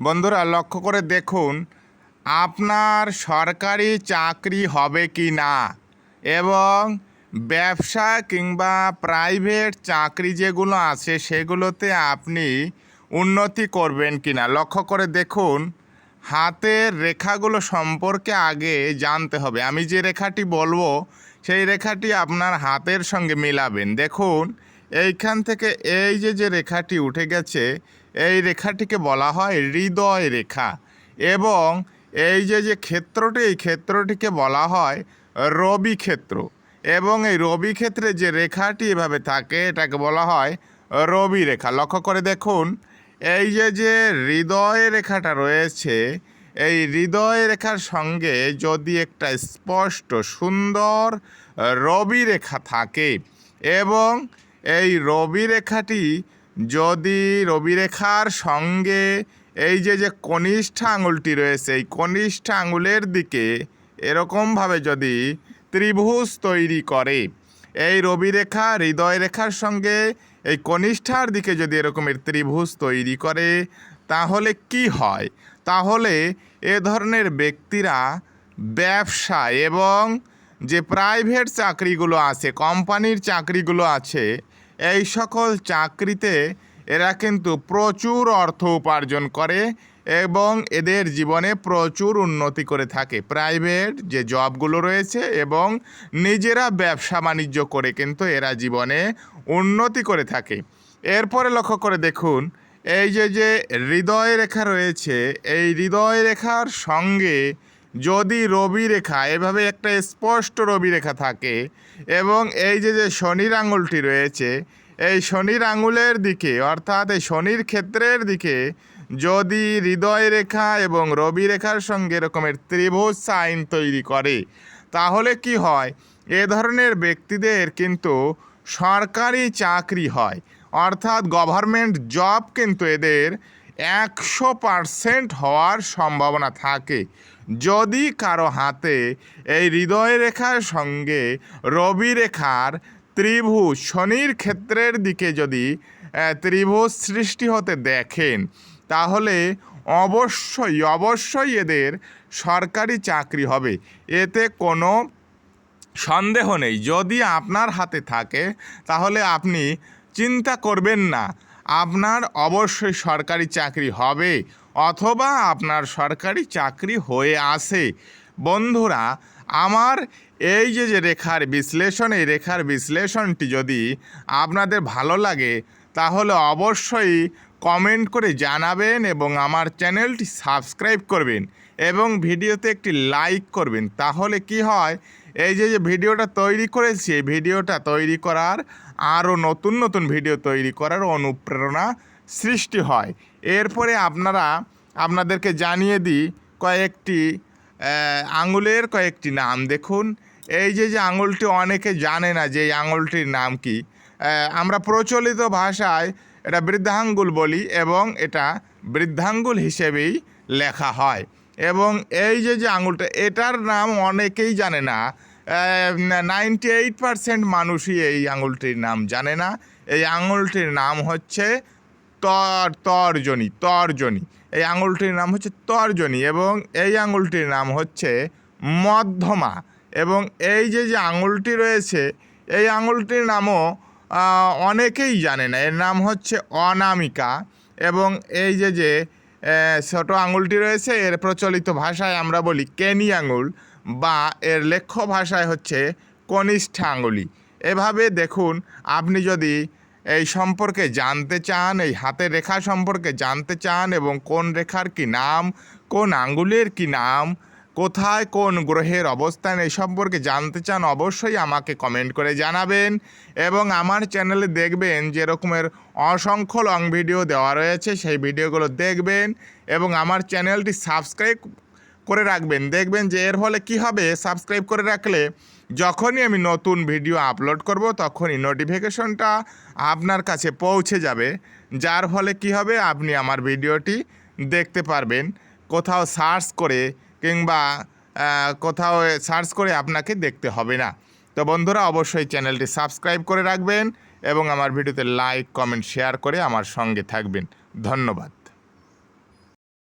বন্ধুরা, লক্ষ্য করে দেখুন, আপনার সরকারি চাকরি হবে কি না এবং ব্যবসা কিংবা প্রাইভেট চাকরি যেগুলো আছে সেগুলোতে আপনি উন্নতি করবেন কি না? লক্ষ্য করে দেখুন, হাতের রেখাগুলো সম্পর্কে আগে জানতে হবে। আমি যে রেখাটি বলব, সেই রেখাটি আপনার হাতের সঙ্গে মিলাবেন। দেখুন এইখান থেকে এই যে যে রেখাটি উঠে গেছে, এই রেখাটিকে বলা হয় হৃদয় রেখা। এবং এই যে যে ক্ষেত্রটি, এই ক্ষেত্রটিকে বলা হয় রবি ক্ষেত্র এবং এই রবি ক্ষেত্রে যে রেখাটি এভাবে থাকে, এটাকে বলা হয় রবি রেখা লক্ষ্য করে দেখুন, এই যে যে হৃদয় রেখাটা রয়েছে, এই হৃদয় রেখার সঙ্গে যদি একটা স্পষ্ট সুন্দর রবি রেখা থাকে, এবং এই রবি রেখাটি যদি রবি রেখার সঙ্গে এই যে যে কনিষ্ঠ আঙুলটি রয়েছে, এই কনিষ্ঠ আঙুলের দিকে এরকমভাবে যদি ত্রিভুজ তৈরি করে, এই রবি রেখা হৃদয় রেখার সঙ্গে এই কনিষ্ঠার দিকে যদি এরকমের ত্রিভুজ তৈরি করে, তাহলে কি হয়? তাহলে এ ধরনের ব্যক্তিরা ব্যবসা এবং যে প্রাইভেট চাকরিগুলো আছে কোম্পানির চাকরিগুলো আছে, এই সকল চাকরিতে এরা কিন্তু প্রচুর অর্থ উপার্জন করে এবং এদের জীবনে প্রচুর উন্নতি করে থাকে। প্রাইভেট যে জবগুলো রয়েছে এবং নিজেরা ব্যবসা বাণিজ্য করে কিন্তু এরা জীবনে উন্নতি করে থাকে। এরপরে লক্ষ্য করে দেখুন, এই যে যে হৃদয় রেখা রয়েছে, এই হৃদয় রেখার সঙ্গে যদি রবি রেখা এভাবে একটা স্পষ্ট রবি রেখা থাকে, এবং এই যে যে শনির আঙুলটি রয়েছে, এই শনির আঙুলের দিকে, অর্থাৎ এই শনির ক্ষেত্রের দিকে, যদি হৃদয় রেখা এবং রবি রেখার সঙ্গে এরকমের ত্রিভুজ সাইন তৈরি করে, তাহলে কি হয়? এ ধরনের ব্যক্তিদের কিন্তু সরকারি চাকরি হয়, অর্থাৎ গভর্নমেন্ট জব কিন্তু এদের একশো পারসেন্ট হওয়ার সম্ভাবনা থাকে। যদি কারও হাতে এই হৃদয় রেখার সঙ্গে রবি রেখার ত্রিভুজ শনির ক্ষেত্রের দিকে যদি ত্রিভুজ সৃষ্টি হতে দেখেন, তাহলে অবশ্যই অবশ্যই এদের সরকারি চাকরি হবে। এতে কোনো সন্দেহ নেই। যদি আপনার হাতে থাকে, তাহলে আপনি চিন্তা করবেন না। আপনার অবশ্যই সরকারি চাকরি হবে অথবা আপনার সরকারি চাকরি হয়ে আসে। বন্ধুরা, আমার এই যে যে রেখার বিশ্লেষণ, এই রেখার বিশ্লেষণটি যদি আপনাদের ভালো লাগে, তাহলে অবশ্যই কমেন্ট করে জানাবেন এবং আমার চ্যানেলটি সাবস্ক্রাইব করবেন এবং ভিডিওতে একটি লাইক করবেন। তাহলে কি হয় এই যে যে ভিডিওটা তৈরি করেছি, এই ভিডিওটা তৈরি করার আরও নতুন নতুন ভিডিও তৈরি করার অনুপ্রেরণা সৃষ্টি হয়। এরপরে আপনারা, আপনাদেরকে জানিয়ে দিই কয়েকটি আঙুলের কয়েকটি নাম দেখুন। এই যে যে আঙুলটি অনেকে জানে না যে এই আঙুলটির নাম কি। আমরা প্রচলিত ভাষায় এটা বৃদ্ধাঙ্গুল বলি এবং এটা বৃদ্ধাঙ্গুল হিসেবেই লেখা হয়। এবং এই যে যে আঙুলটা, এটার নাম অনেকেই জানে না। নাইনটি এইট পারসেন্ট মানুষই এই আঙুলটির নাম জানে না। এই আঙুলটির নাম হচ্ছে তর, তর্জনী তর্জনী। এই আঙুলটির নাম হচ্ছে তর্জনী এবং এই আঙুলটির নাম হচ্ছে মধ্যমা এবং এই যে যে আঙুলটি রয়েছে, এই আঙুলটির নামও অনেকেই জানে না। এর নাম হচ্ছে অনামিকা এবং এই যে যে ছোটো আঙুলটি রয়েছে, এর প্রচলিত ভাষায় আমরা বলি কেনি আঙুল। বা এর লেখ্য ভাষায় হচ্ছে কনিষ্ঠ আঙুলি এভাবে দেখুন, আপনি যদি এই সম্পর্কে জানতে চান, এই হাতের রেখা সম্পর্কে জানতে চান এবং কোন রেখার কি নাম, কোন আঙ্গুলের কি নাম, কোথায় কোন গ্রহের অবস্থান এই সম্পর্কে জানতে চান, অবশ্যই আমাকে কমেন্ট করে জানাবেন এবং আমার চ্যানেলে দেখবেন যে রকমের অসংখ্য লং ভিডিও দেওয়া রয়েছে, সেই ভিডিওগুলো দেখবেন এবং আমার চ্যানেলটি সাবস্ক্রাইব করে রাখবেন। দেখবেন যে এর ফলে কি হবে? সাবস্ক্রাইব করে রাখলে যখনই আমি নতুন ভিডিও আপলোড করব, তখনই নোটিফিকেশনটা আপনার কাছে পৌঁছে যাবে। যার ফলে কি হবে? আপনি আমার ভিডিওটি দেখতে পারবেন। কোথাও সার্চ করে কিংবা কোথাও সার্চ করে আপনাকে দেখতে হবে না। তো বন্ধুরা, অবশ্যই চ্যানেলটি সাবস্ক্রাইব করে রাখবেন এবং আমার ভিডিওতে লাইক কমেন্ট শেয়ার করে আমার সঙ্গে থাকবেন। ধন্যবাদ।